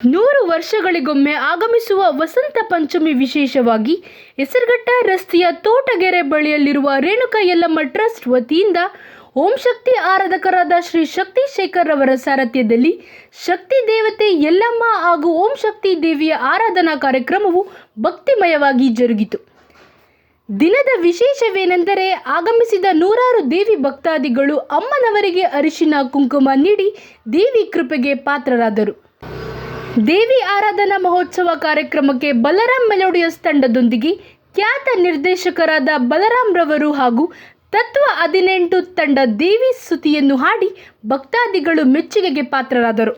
ನೂರು ವರ್ಷಗಳಿಗೊಮ್ಮೆ ಆಗಮಿಸುವ ವಸಂತ ಪಂಚಮಿ ವಿಶೇಷವಾಗಿ ಹೆಸರುಘಟ್ಟ ರಸ್ತೆಯ ತೋಟಗೆರೆ ಬಳಿಯಲ್ಲಿರುವ ರೇಣುಕಾ ಯಲ್ಲಮ್ಮ ಟ್ರಸ್ಟ್ ವತಿಯಿಂದ ಓಂ ಶಕ್ತಿ ಆರಾಧಕರಾದ ಶ್ರೀ ಶಕ್ತಿ ಶೇಖರ್ ಅವರ ಸಾರಥ್ಯದಲ್ಲಿ ಶಕ್ತಿ ದೇವತೆ ಯಲ್ಲಮ್ಮ ಹಾಗೂ ಓಂ ಶಕ್ತಿ ದೇವಿಯ ಆರಾಧನಾ ಕಾರ್ಯಕ್ರಮವು ಭಕ್ತಿಮಯವಾಗಿ ಜರುಗಿತು. ದಿನದ ವಿಶೇಷವೇನೆಂದರೆ ಆಗಮಿಸಿದ ನೂರಾರು ದೇವಿ ಭಕ್ತಾದಿಗಳು ಅಮ್ಮನವರಿಗೆ ಅರಿಶಿನ ಕುಂಕುಮ ನೀಡಿ ದೇವಿ ಕೃಪೆಗೆ ಪಾತ್ರರಾದರು. ದೇವಿ ಆರಾಧನಾ ಮಹೋತ್ಸವ ಕಾರ್ಯಕ್ರಮಕ್ಕೆ ಬಲರಾಮ್ ಮೆಲೋಡಿಯಸ್ ತಂಡದೊಂದಿಗೆ ಖ್ಯಾತ ನಿರ್ದೇಶಕರಾದ ಬಲರಾಮ್ ರವರು ಹಾಗೂ ತತ್ವ ಹದಿನೆಂಟು ತಂಡ ದೇವಿ ಸ್ತುತಿಯನ್ನು ಹಾಡಿ ಭಕ್ತಾದಿಗಳು ಮೆಚ್ಚುಗೆಗೆ ಪಾತ್ರರಾದರು.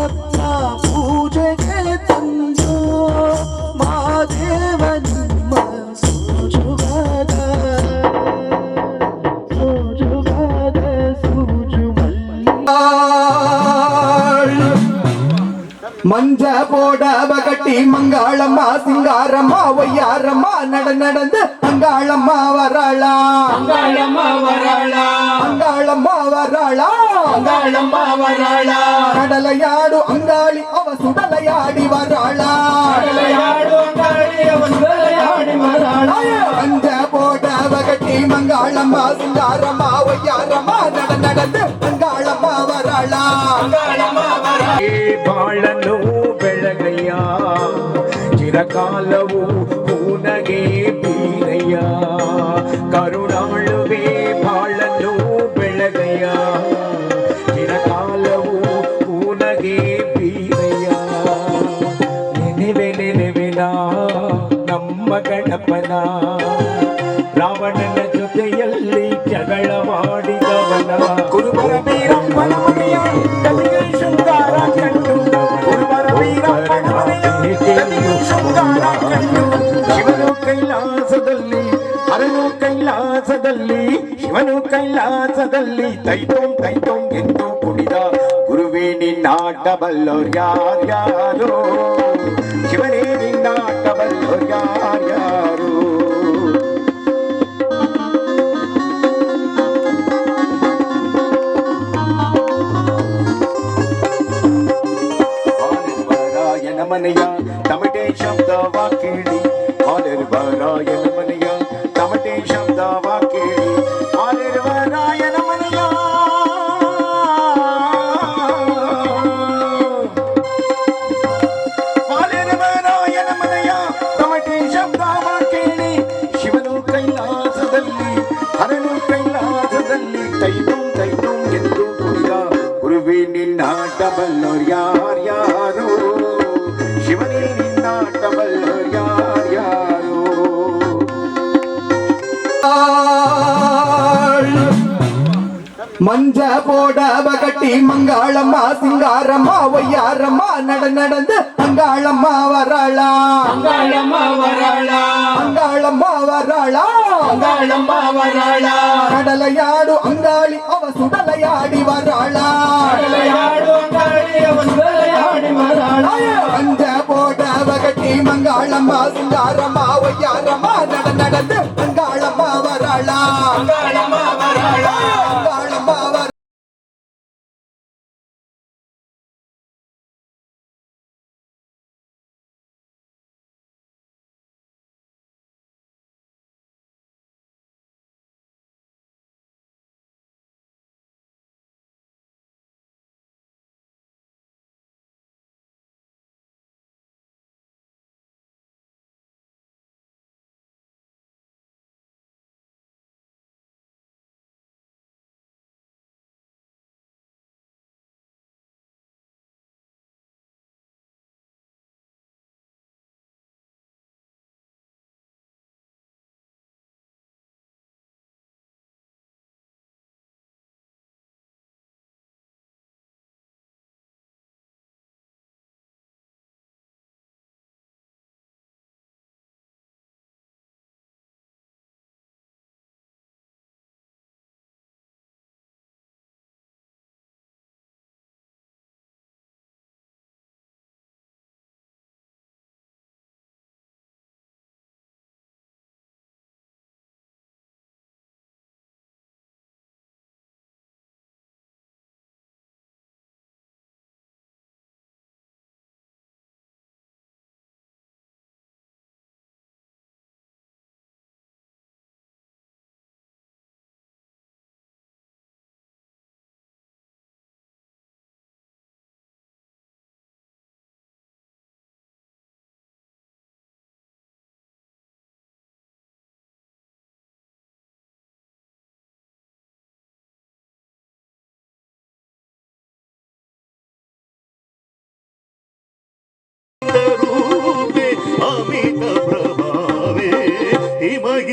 ಮಾದಪ್ಪ ಪೂಜೆಗೆ ತಂದು ಮಾದೇವ ನಿಮ್ಮ ಸೂಜುಗಾದ ಸೂಜುಗಾದ ಸೂಜು ಮಂಜ போட பகட்டி மங்காளம்மா சிங்காரம்மா ஒய்யாரம்மா நட நடந்து அங்காளம்மா வராளா அங்காளம்மா வராளா அங்காளம்மா வராளா அங்காளம்மா வராளா கடலையாடு அங்காளி அவ சுடலையாடி வராளா விளையாடு அங்காளி அவன் விளையாடி வராளா மஞ்ச போட பகட்டி மங்காளம்மா சிங்காரம்மா ஒய்யாரம்மா நட நடந்து அங்காளம்மா வராளா ಅಂಗಾಳಮ್ಮ ವರಾಳ ಬಾಳನು ಬೆಳಗಯ್ಯ ಚಿರಕಾಲವು ಪೂನಗೆ ಕೈಲಾಸದಲ್ಲಿ ಶಿವನು ಕೈಲಾಸದಲ್ಲಿ ತೈತೋಂ ತೈತೋಂ ಎಂದು ಕುಣಿದ ಗುರುವೇ ನಿನ್ನಾಟ ಬಲ್ಲೋರ್ ಯಾರ್ಯಾರೋ? ಶಿವನೇ ನಿನ್ನಾಟ ಬಲ್ಲೋರ್ ಯಾರ್ಯಾರೋ மங்காளம்மா சிங்காரம்மா ஒய்யாரம்மா நட நடந்து அங்காளம்மா வராளா. அங்காளம்மா வராளா. அங்காளம்மா வராளா. அங்காளம்மா வராளா. கடலையாடு அங்காளி அவ சுடலையாடி வராளா. விளையாடு அங்காளி அவன் விளையாடி வராளா. மஞ்ச போடவ கட்டி மங்காளம்மா சிங்காரம்மா ஒய்யாரம்மா நட நடந்து அங்காளம்மா வராளா. அங்காளம்மா வராளா.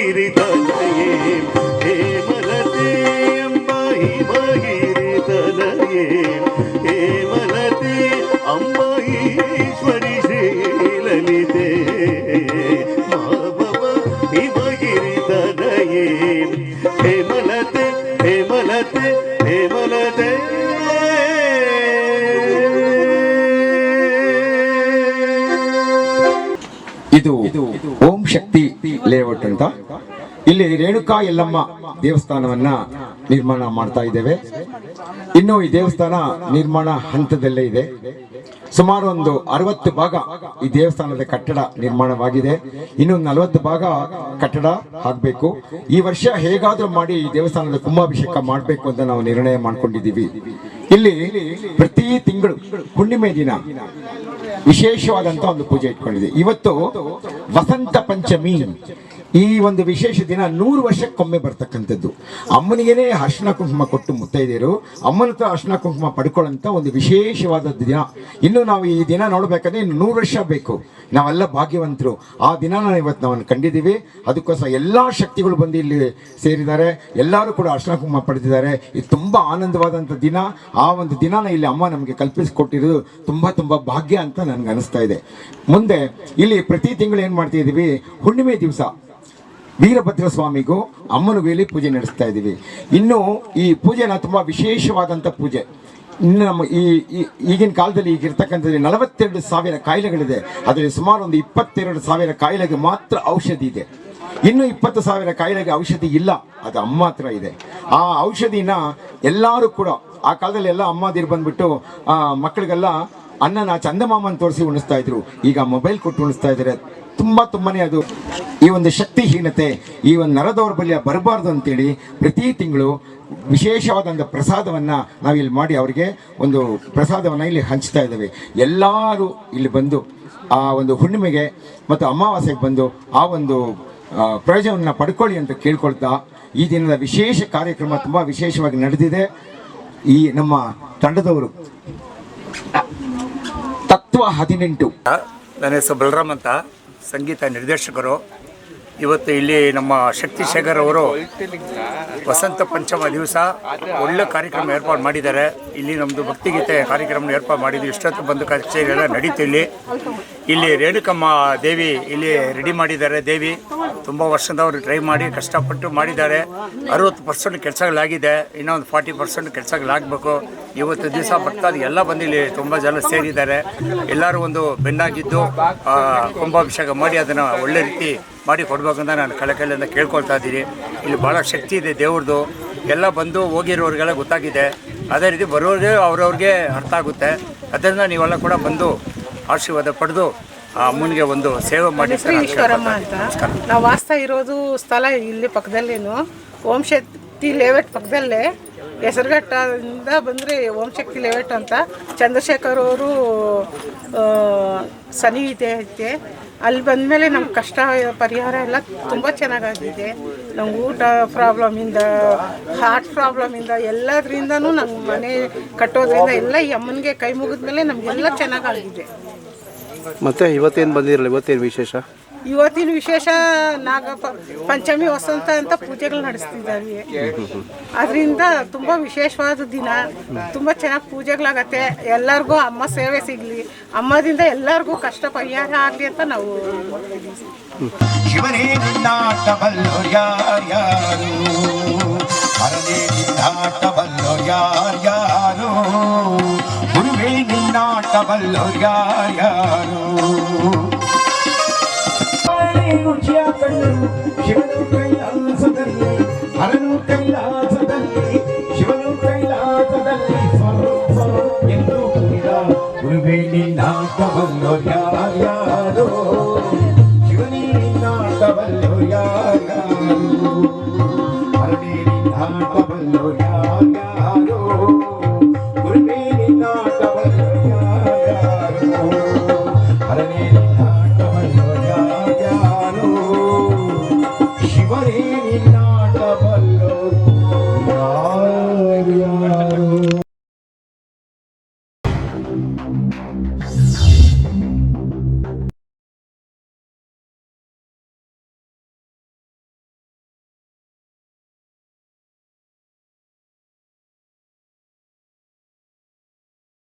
Spirit. ರೇಣುಕಾ ಯಲ್ಲಮ್ಮ ದೇವಸ್ಥಾನವನ್ನ ನಿರ್ಮಾಣ ಮಾಡ್ತಾ ಇದ್ದೇವೆ. ಇನ್ನು ಈ ದೇವಸ್ಥಾನ ನಿರ್ಮಾಣ ಹಂತದಲ್ಲೇ ಇದೆ. ಸುಮಾರು ಒಂದು ಅರವತ್ತು ಭಾಗ ಈ ದೇವಸ್ಥಾನದ ಕಟ್ಟಡ ನಿರ್ಮಾಣವಾಗಿದೆ. ಇನ್ನು ನಲವತ್ತು ಭಾಗ ಕಟ್ಟಡ ಆಗಬೇಕು. ಈ ವರ್ಷ ಹೇಗಾದ್ರೂ ಮಾಡಿ ಈ ದೇವಸ್ಥಾನದ ಕುಂಭಾಭಿಷೇಕ ಮಾಡಬೇಕು ಅಂತ ನಾವು ನಿರ್ಣಯ ಮಾಡ್ಕೊಂಡಿದ್ದೀವಿ. ಇಲ್ಲಿ ಪ್ರತಿ ತಿಂಗಳು ಹುಣ್ಣಿಮೆ ದಿನ ವಿಶೇಷವಾದಂತ ಒಂದು ಪೂಜೆ ಇಟ್ಕೊಂಡಿದೆ ಇವತ್ತು ವಸಂತ ಪಂಚಮಿ. ಈ ಒಂದು ವಿಶೇಷ ದಿನ ನೂರು ವರ್ಷಕ್ಕೊಮ್ಮೆ ಬರ್ತಕ್ಕಂಥದ್ದು. ಅಮ್ಮನಿಗೇನೆ ಅರ್ಶನ ಕುಂಕುಮ ಕೊಟ್ಟು ಮುತ್ತೈದೆಯರು, ಅಮ್ಮನ ಹತ್ರ ಅರ್ಶನ ಕುಂಕುಮ ಪಡ್ಕೊಳ್ಳೋಂಥ ಒಂದು ವಿಶೇಷವಾದ ದಿನ. ಇನ್ನು ನಾವು ಈ ದಿನ ನೋಡ್ಬೇಕಂದ್ರೆ ಇನ್ನು ನೂರು ವರ್ಷ ಬೇಕು. ನಾವೆಲ್ಲ ಭಾಗ್ಯವಂತರು. ಆ ದಿನ ಇವತ್ತು ನಾವನ್ನು ಕಂಡಿದ್ದೀವಿ. ಅದಕ್ಕೋಸ್ಕರ ಎಲ್ಲ ಶಕ್ತಿಗಳು ಬಂದು ಇಲ್ಲಿ ಸೇರಿದ್ದಾರೆ. ಎಲ್ಲರೂ ಕೂಡ ಅರ್ಶನ ಕುಂಕುಮ ಪಡೆದಿದ್ದಾರೆ. ಇದು ತುಂಬ ಆನಂದವಾದಂಥ ದಿನ. ಆ ಒಂದು ದಿನಾನ ಇಲ್ಲಿ ಅಮ್ಮ ನಮಗೆ ಕಲ್ಪಿಸಿಕೊಟ್ಟಿರೋದು ತುಂಬ ತುಂಬ ಭಾಗ್ಯ ಅಂತ ನನಗೆ ಅನಿಸ್ತಾ ಇದೆ. ಮುಂದೆ ಇಲ್ಲಿ ಪ್ರತಿ ತಿಂಗಳು ಏನು ಮಾಡ್ತಾ ಇದೀವಿ ಹುಣ್ಣಿಮೆ ದಿವಸ. ವೀರಭದ್ರ ಸ್ವಾಮಿಗೂ ಅಮ್ಮನ ವೇಳೆ ಪೂಜೆ ನಡೆಸ್ತಾ ಇದ್ದೀವಿ. ಇನ್ನು ಈ ಪೂಜೆನ ತುಂಬಾ ವಿಶೇಷವಾದಂಥ ಪೂಜೆ. ಇನ್ನು ನಮ್ಮ ಈ ಈಗಿನ ಕಾಲದಲ್ಲಿ ಈಗಿರ್ತಕ್ಕಂಥದ್ದು ನಲವತ್ತೆರಡು ಸಾವಿರ ಕಾಯಿಲೆಗಳಿದೆ. ಅದರಲ್ಲಿ ಸುಮಾರು ಒಂದು ಇಪ್ಪತ್ತೆರಡು ಸಾವಿರ ಕಾಯಿಲೆಗೆ ಮಾತ್ರ ಔಷಧಿ ಇದೆ. ಇನ್ನು ಇಪ್ಪತ್ತು ಸಾವಿರ ಕಾಯಿಲೆಗೆ ಔಷಧಿ ಇಲ್ಲ. ಅದು ಅಮ್ಮ ಹತ್ರ ಇದೆ. ಆ ಔಷಧಿನ ಎಲ್ಲರೂ ಕೂಡ, ಆ ಕಾಲದಲ್ಲಿ ಎಲ್ಲ ಅಮ್ಮದಿರು ಬಂದ್ಬಿಟ್ಟು ಮಕ್ಕಳಿಗೆಲ್ಲ ಅನ್ನನ ಚಂದಮಾಮನ್ ತೋರಿಸಿ ಉಣಿಸ್ತಾ ಇದ್ರು. ಈಗ ಮೊಬೈಲ್ ಕೊಟ್ಟು ಉಣಿಸ್ತಾ ಇದ್ದಾರೆ. ತುಂಬಾ ತುಂಬನೇ ಅದು ಈ ಒಂದು ಶಕ್ತಿಹೀನತೆ, ಈ ಒಂದು ನರದೌರ್ಬಲ್ಯ ಬರಬಾರ್ದು ಅಂತೇಳಿ ಪ್ರತಿ ತಿಂಗಳು ವಿಶೇಷವಾದಂಥ ಪ್ರಸಾದವನ್ನು ನಾವಿಲ್ಲಿ ಮಾಡಿ ಅವರಿಗೆ ಒಂದು ಪ್ರಸಾದವನ್ನು ಇಲ್ಲಿ ಹಂಚ್ತಾ ಇದ್ದೇವೆ. ಎಲ್ಲರೂ ಇಲ್ಲಿ ಬಂದು ಆ ಒಂದು ಹುಣ್ಣಿಮೆಗೆ ಮತ್ತು ಅಮಾವಾಸ್ಯೆಗೆ ಬಂದು ಆ ಒಂದು ಪ್ರಯೋಜನವನ್ನು ಪಡ್ಕೊಳ್ಳಿ ಅಂತ ಕೇಳ್ಕೊಳ್ತಾ ಈ ದಿನದ ವಿಶೇಷ ಕಾರ್ಯಕ್ರಮ ತುಂಬ ವಿಶೇಷವಾಗಿ ನಡೆದಿದೆ. ಈ ನಮ್ಮ ತಂಡದವರು ತತ್ವ ಹದಿನೆಂಟು. ನನ್ನ ಹೆಸರು ಬಲರಾಮ್ ಅಂತ. ಸಂಗೀತ ನಿರ್ದೇಶಕರು ಇವತ್ತು ಇಲ್ಲಿ ನಮ್ಮ ಶಕ್ತಿ ಶೇಖರ್ ಅವರು ವಸಂತ ಪಂಚಮ ದಿವಸ ಒಳ್ಳೆ ಕಾರ್ಯಕ್ರಮ ಏರ್ಪಾಡು ಮಾಡಿದ್ದಾರೆ. ಇಲ್ಲಿ ನಮ್ಮದು ಭಕ್ತಿಗೀತೆ ಕಾರ್ಯಕ್ರಮ ಏರ್ಪಾಡು ಮಾಡಿದ್ವಿ. ಇಷ್ಟೊತ್ತು ಬಂದು ಕಚೇರಿ ಎಲ್ಲ ನಡೀತು ಇಲ್ಲಿ. ಇಲ್ಲಿ ರೇಣುಕಮ್ಮ ದೇವಿ ಇಲ್ಲಿ ರೆಡಿ ಮಾಡಿದ್ದಾರೆ. ದೇವಿ ತುಂಬ ವರ್ಷದವರು ಟ್ರೈ ಮಾಡಿ, ಕಷ್ಟಪಟ್ಟು ಮಾಡಿದ್ದಾರೆ. ಅರುವತ್ತು ಪರ್ಸೆಂಟ್ ಕೆಲಸಗಳಾಗಿದೆ. ಇನ್ನೊಂದು ಫಾರ್ಟಿ ಪರ್ಸೆಂಟ್ ಕೆಲಸಗಳಾಗಬೇಕು. ಇವತ್ತು ದಿವಸ ಭಕ್ತಾದಿ ಎಲ್ಲ ಬಂದು ಇಲ್ಲಿ ತುಂಬ ಜನ ಸೇರಿದ್ದಾರೆ. ಎಲ್ಲರೂ ಒಂದು ಬೆನ್ನಾಗಿದ್ದು ಕುಂಭಾಭಿಷೇಕ ಮಾಡಿ ಅದನ್ನು ಒಳ್ಳೆ ರೀತಿ ಮಾಡಿ ಕೊಡಬೇಕಂತ ನಾನು ಕಳಕಳಿಯಿಂದ ಕೇಳ್ಕೊಳ್ತಾ ಇದ್ದೀನಿ. ಇಲ್ಲಿ ಭಾಳ ಶಕ್ತಿ ಇದೆ ದೇವ್ರದ್ದು. ಎಲ್ಲ ಬಂದು ಹೋಗಿರೋರಿಗೆಲ್ಲ ಗೊತ್ತಾಗಿದೆ. ಅದೇ ರೀತಿ ಬರೋರಿಗೆ ಅವ್ರವ್ರಿಗೆ ಅರ್ಥ ಆಗುತ್ತೆ. ಅದರಿಂದ ನೀವೆಲ್ಲ ಕೂಡ ಬಂದು ಆಶೀರ್ವಾದ ಪಡೆದು ಆ ಅಮ್ಮನಿಗೆ ಒಂದು ಸೇವೆ ಮಾಡಿ ಈಶ್ವರಮ್ಮ ಅಂತ. ನಾವು ವಾಸ್ತಾ ಇರೋದು ಸ್ಥಳ ಇಲ್ಲಿ ಪಕ್ಕದಲ್ಲೇನು. ಓಂ ಶಕ್ತಿ ಲೇಔಟ್ ಪಕ್ಕದಲ್ಲೇ ಹೆಸರುಘಟ್ಟದಿಂದ ಬಂದರೆ ಓಂ ಶಕ್ತಿ ಲೇಔಟ್ ಅಂತ. ಚಂದ್ರಶೇಖರ್ ಅವರು ಸನ್ನಿಹಿತೆ ಐತೆ. ಅಲ್ಲಿ ಬಂದಮೇಲೆ ನಮ್ಮ ಕಷ್ಟ, ಪರಿಹಾರ ಎಲ್ಲ ತುಂಬ ಚೆನ್ನಾಗಾಗಿದೆ. ನಮ್ಗೆ ಊಟ ಪ್ರಾಬ್ಲಮಿಂದ ಹಾರ್ಟ್ ಪ್ರಾಬ್ಲಮಿಂದ ಎಲ್ಲದರಿಂದನೂ ನಮ್ಮ ಮನೆ ಕಟ್ಟೋದ್ರಿಂದ ಎಲ್ಲ ಈ ಅಮ್ಮನಿಗೆ ಕೈ ಮುಗಿದ್ಮೇಲೆ ನಮಗೆಲ್ಲ ಚೆನ್ನಾಗಾಗಿದೆ. ಮತ್ತೆ ಇವತ್ತೇನು ಬಂದಿರಲಿ ಇವತ್ತೇನು ವಿಶೇಷ? ಇವತ್ತಿನ ವಿಶೇಷ ನಾಗ ಪಂಚಮಿ ವಸಂತ ಅಂತ ಪೂಜೆಗಳು ನಡೆಸ್ತಿದ್ದಾವೆ ಅದರಿಂದ ತುಂಬ ವಿಶೇಷವಾದ ದಿನ. ತುಂಬ ಚೆನ್ನಾಗಿ ಪೂಜೆಗಳಾಗತ್ತೆ. ಎಲ್ಲರಿಗೂ ಅಮ್ಮ ಸೇವೆ ಸಿಗಲಿ. ಅಮ್ಮದಿಂದ ಎಲ್ಲರಿಗೂ ಕಷ್ಟ ಪರಿಹಾರ ಆಗಲಿ ಅಂತ ನಾವು ಗುರುವೇ ನಿನ್ನಾಟಬಲ್ಲು ಯಾರ್ಯಾರು ರುಚಿಯ ಕಣ್ಣು ಶಿವನು ಕೈಲಾಸದಲ್ಲಿ ಹರನು ಕೈಲಾಸದಲ್ಲಿ